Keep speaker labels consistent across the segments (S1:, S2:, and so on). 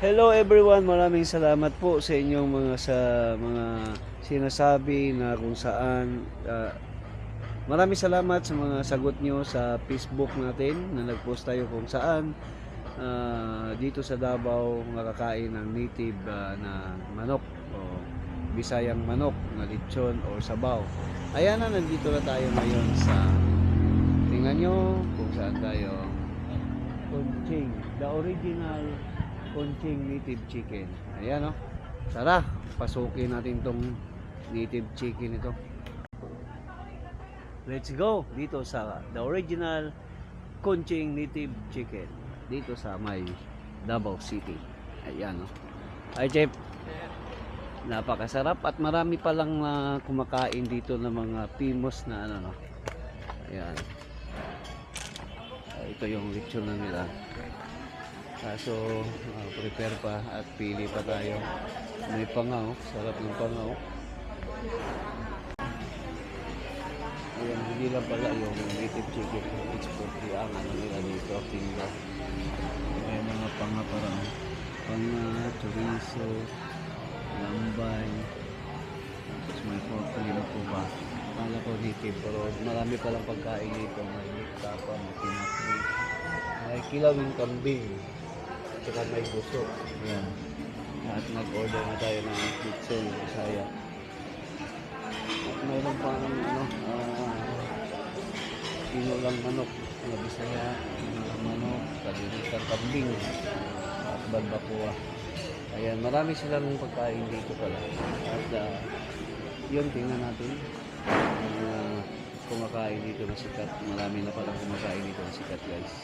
S1: Hello everyone, maraming salamat po sa inyong mga sa mga sinasabi na kung saan ah, maraming salamat sa mga sagot nyo sa Facebook natin na nag-post tayo kung saan ah, dito sa Davao makakain ng native ah, na manok o bisayang manok na lechon or sabaw. Ayan na, nandito na tayo ngayon sa tingnan nyo kung saan tayo Kunching, the original Kunching native chicken. Ayan oh. Tara, pasukin natin tong native chicken ito. Let's go dito sa the original Kunching native chicken dito sa may Davao City. Ayan oh. Ay, Chef. Napakasarap at marami pa lang na kumakain dito ng mga famous na ano no. Ayan. Ito yung lechon na nila. Kaso, ah, prepare pa at pili pa tayo. May pangaw, sarap ng pangaw. Ayan, hindi lang pala yung native chicken. Free ang ano nila dito, tinda. May mga panga para panga, chorizo, lambay, tapos may pork lino po ba. Akala ko native, pero marami palang pagkain dito. May tapa, may pinakri, may kilawing kambing, saka may gusto. Yan. At nag-order na tayo ng yung Bisaya. At mayroon pa ng ano, ah, pinulang manok na Bisaya, pinulang manok, kaliritan kambing, at barbacoa. Ayan, marami silang pagkain dito pala. At ah, yun, tingnan natin. Uh, kumakain dito na sikat. Marami na palang kumakain dito na sikat, guys.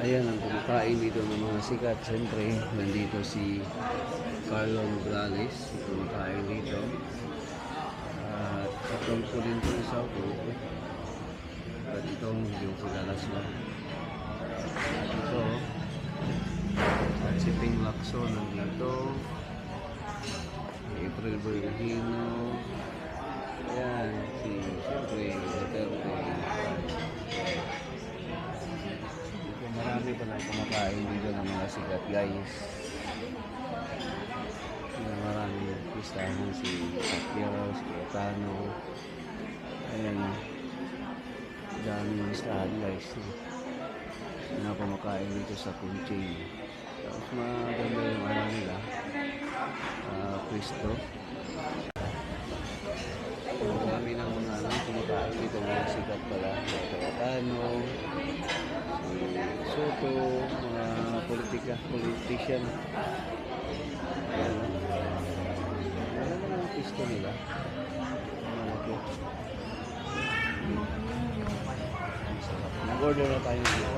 S1: Ayan ang kumakain dito ng mga sikat. Siyempre, nandito si Carlo Morales. Kumakain dito. At itong ko sa grupo. At itong yung kilalas mo. At ito, at si Ping Lacson nandito. April Bergino. Ayan, si siyempre Duterte. Marami pa na kumakain dito ng mga sikat guys. Marami pistahan si Pacquiao, si Cayetano. Ayan, daming listahan guys. Na kumakain dito sa Kunching. Tapos maganda yung ano nila. Uh, Cristo. Marami ng mga ano, kumakain dito mga sikat pala. Cayetano, si Soto, mga politika, politician. Ayan. Ayan ang Cristo nila. Malaki. Nag-order na tayo dito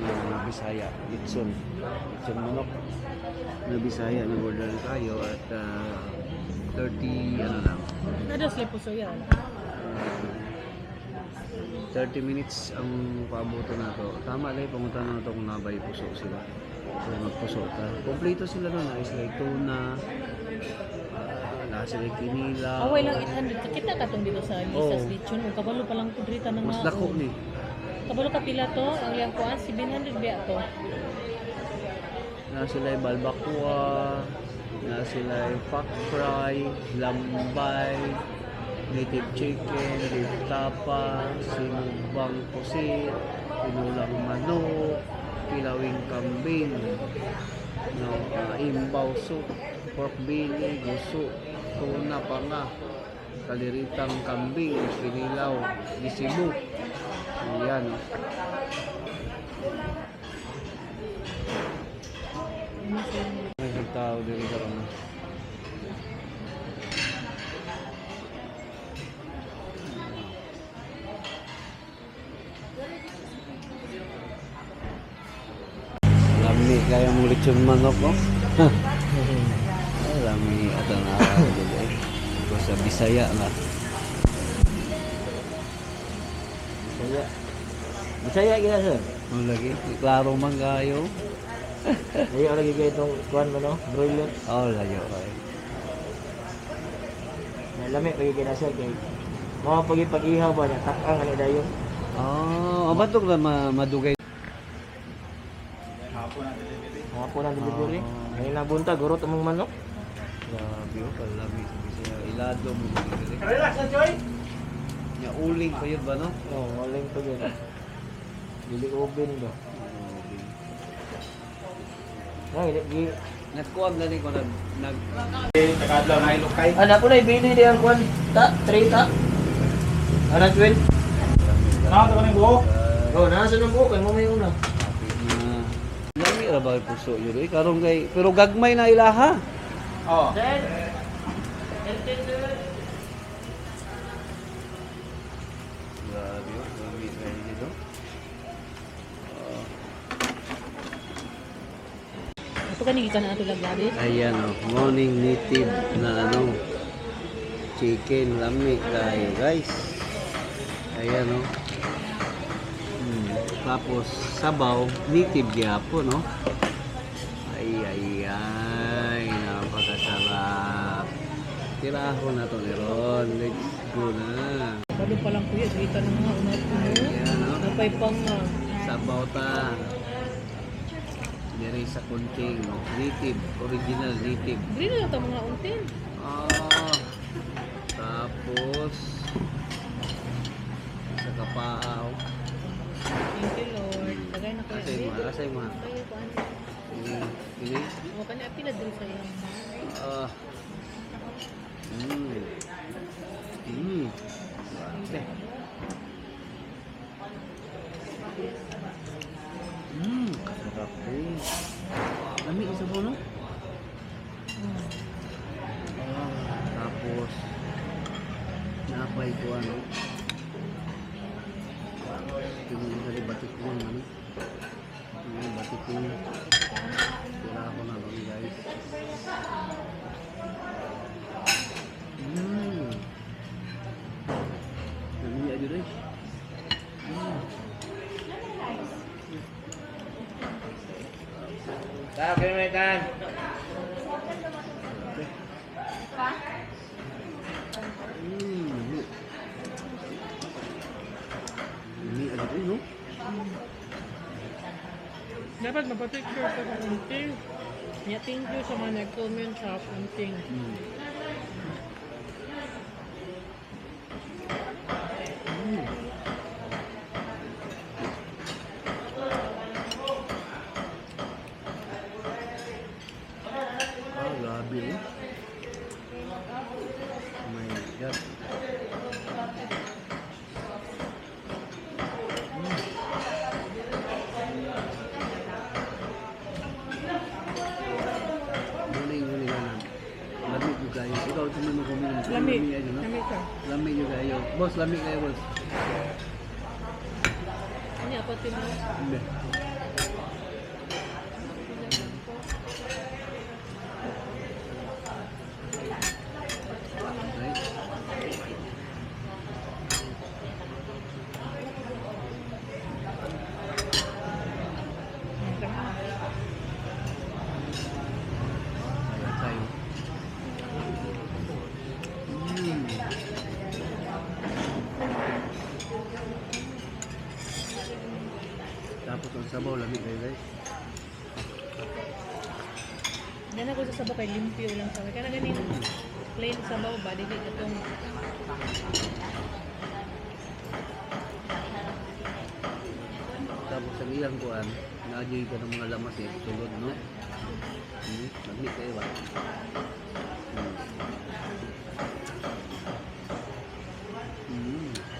S1: ng Bisaya, Litson. Litson manok na Bisaya. Nag-order na tayo at ah, 30, ano lang,
S2: Ada sila puso yan.
S1: 30 minutes ang paabuto na to. Tama lang, pumunta na to kung nabay puso sila. So, magpuso. Kompleto sila nun. Is like tuna, uh, nasa like kinila.
S2: Away lang 800. Kita ka tong dito sa Lisas
S1: Oo.
S2: Lechon. O kabalo pa lang kudrita ng
S1: Mas
S2: mga-
S1: dako ni.
S2: Kabalo ka pila to. Ang iyang kuan 700 biya to.
S1: Na sila yung balbacoa, na sila pak fry, lambay, native chicken, beef tapa, sinugbang pusit, pinulang manok, kilawing kambing, no, ah, imbaw soup, pork belly, guso, tuna pa nga, kaliritang kambing, pinilaw, isibo. Yan. oh. May kaya mong lechon manok oh. Ay, Lami at ang eh. Ito sa Bisaya na. Bisaya.
S3: Bisaya gina sir.
S1: Ano lagi? Klaro man kayo.
S3: Ayo lagi kayo itong kuhan mo no, broiler.
S1: Oh, layo kayo.
S3: May lami lagi kayo na sir kay mga pagi pag-ihaw ba niya takang ani dayon.
S1: Oh, oh batok na ma madugay.
S3: Hapon ang delivery.
S1: Ah.
S3: Ngayon na bunta, guro tamang manok.
S1: Grabe oh, kalami sa bisaya. Ilado mo dili.
S3: Relax na, Choy!
S1: Nya uling pa yun ba no?
S3: Oo, oh, walang pa yun. Dili oven ba? Ay, di.
S1: Nagkuwag na rin ko nag nag
S3: Anak ko na ibili di ang kwan. Ta, tray ta. Ano, Chwin? Oh, nasa ng buhok, kay mo may una.
S1: Ra ba puso yun eh karon kay pero gagmay na ilaha.
S3: Oh.
S1: Grabe oh, gami kay dito.
S2: Ito kanigi ka na ato laglabi.
S1: Ayan oh, morning native na ano chicken lami kay guys. Ayan oh. Tapos sabaw native gyapon no. Ay ay ay napakasarap. Tirahon na to ni Ron. Let's go na.
S2: Bado pa lang kuya, kita na mga unat ko.
S1: Ayan oh.
S2: Napay pang ah,
S1: Sabaw ta. Diri sa kunting native, original native.
S2: Dili na ta mga untin.
S1: Ah, tapos sa kapaaw.
S2: Thank you Lord. Tagay na kuya.
S1: Asay mo, asay mo.
S2: Kaya ko ano.
S1: Ini,
S2: kanya pila diri sa iyang.
S1: Ah. Mm. Mm. Grabe. Mm, sarap eh. Lami isa po, no?
S2: Hmm.
S1: Ah, tapos napay ko ano yung dali batik ko ano yung batik ko wala ako na lang guys mmm namiya aja deh mm.
S3: Tara, kayo may tan.
S2: Dapat mapapicture sa untin. Nya thank you sa mga nag-comment sa unting.
S1: mm. Mm. Ah, grabe eh. Oh my God. Muling, muling ka na. Lamig yung kayo. Ikaw, ito mo kuminom.
S2: Lami.
S1: ayo, no?
S2: Lami ka.
S1: Lamig yung kayo. Boss, lamig kayo, boss.
S2: Ano apat din mo?
S1: Hindi. Right? Ayan tayo. Mm. Tapos ang sabaw, lamig kayo guys.
S2: Yan ako sa sabaw kay limpyo lang sa Kaya ganin plain sabaw ba dili itong
S1: Tapos ang ilang kuan, na-enjoy ka ng mga lamas eh, tulod no? Hmm, lamig kayo ba? Hmm. Mm.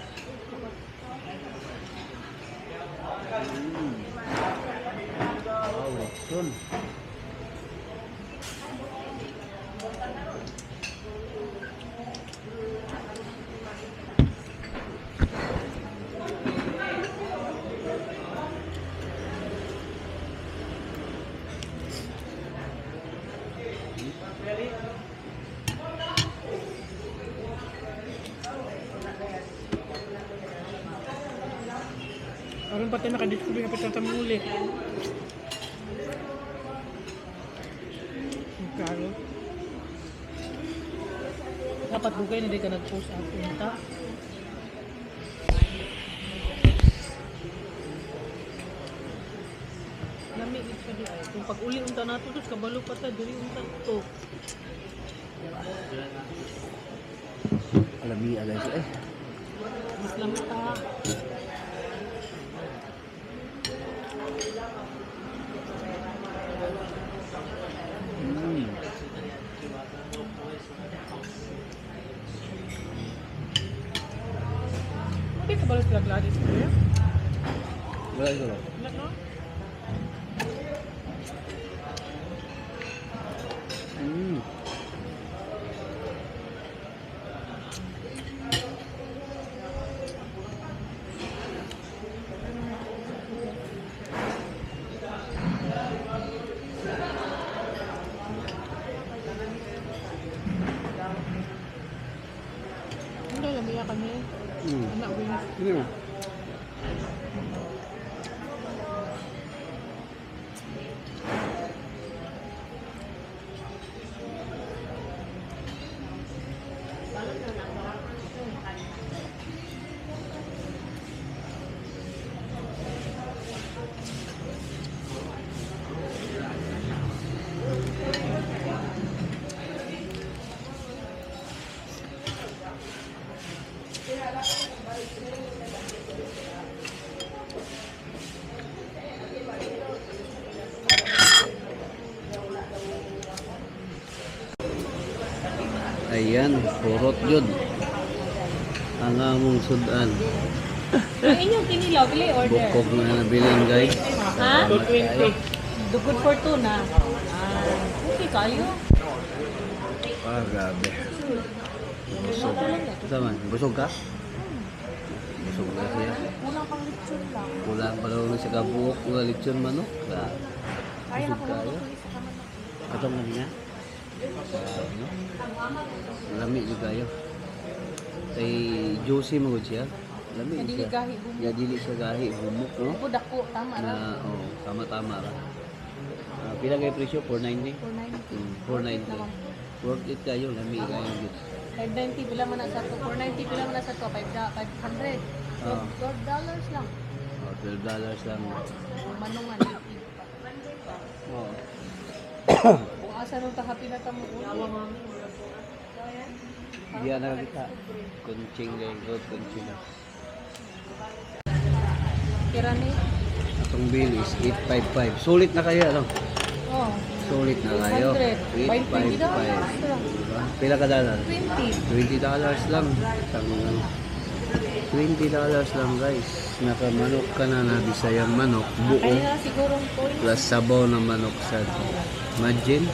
S1: Mm. Wow, Watson.
S2: Parang pati nakadiscover na pati ang Dapat bugay na di ka nag-post ako punta. Lami gid siya di ay. Kung pag uli unta nato tos kabalo pa ta diri unta to.
S1: Alami alay siya eh.
S2: Mas lami ta. Hindi ka balo sila Gladys ko ya?
S1: Wala ito lang.
S2: Wala no?
S1: Mm.
S2: Hindi lami ya kami.
S1: Mm.
S2: Anak wings.
S1: Ini Ayan, purot yun. Ang among sudan.
S2: Ang inyong tinilaw, pili order.
S1: Bukog na nabilin guys.
S2: Ha?
S1: 220.
S2: Dugod for two na. Ah, okay kayo.
S1: Ah, grabe. Busog. Ito man, busog ka? Busog na siya.
S2: Kulang pang lechon lang.
S1: Wala pa na siya kabuok. Wala lechon manok.
S2: Kaya na
S1: busog kayo. Katong nga niya. Lami juga kayo. Kay juicy mo siya. Lami
S2: Dili
S1: siya.
S2: gahi.
S1: Ya dili siya gahi humok no.
S2: Ako dako, tama ra.
S1: Na oh, tama-tama ra. Ah, pila kay presyo 490?
S2: 490.
S1: Mm, 490.
S2: naman.
S1: Worth it kayo, lami kayo gud.
S2: 590 pila man sa to. 490 pila man sa to. 5 da- 500.
S1: Ah.
S2: 12 dollars lang.
S1: Oh, 12 dollars lang.
S2: Manungan.
S1: Oh.
S2: Asa nung tahapi na tamo ulo.
S1: Diyan na kita. Kunching kay good kunching.
S2: Kira ni.
S1: Atong bill is 855. Sulit na kayo ano?
S2: Oh.
S1: Sulit na kayo.
S2: 100. 20 dollars
S1: 855.
S2: lang.
S1: Diba? Pila ka dollar?
S2: 20.
S1: 20 dollars lang. Isang ano. 20 dollars lang guys. Nakamanok ka na na bisayang manok. Buo.
S2: Kaya.
S1: Plus sabaw na manok sa Imagine.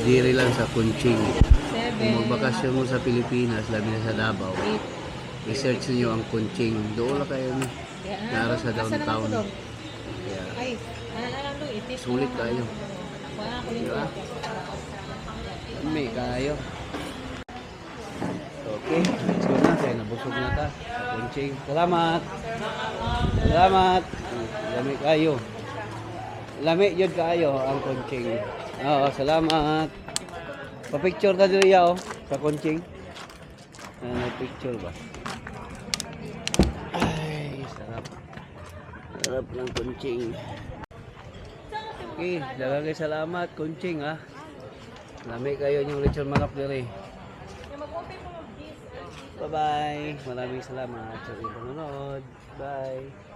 S1: Diri lang sa kunching.
S2: 7.
S1: Kung magbakasyon mo sa Pilipinas, labi na sa Davao,
S2: 8.
S1: i-search niyo ang kunching. Doon lang kayo ni. Nara sa downtown. Yeah.
S2: Na.
S1: Sulit kayo. Diba? May kayo. Okay, let's go na. Kaya nabusog na ta. Kunching. Salamat. Salamat. Lami kayo. Lami yun kayo ang kunching. Oo, salamat. Pa-picture na dito ya, oh, sa kunching. Ah, picture ba? Ay, sarap. Sarap ng kunching. Okay, dagang salamat, kunching ha. Lami kayo yung lechon manok diri. Bye-bye. Maraming salamat sa inyong panonood. Bye.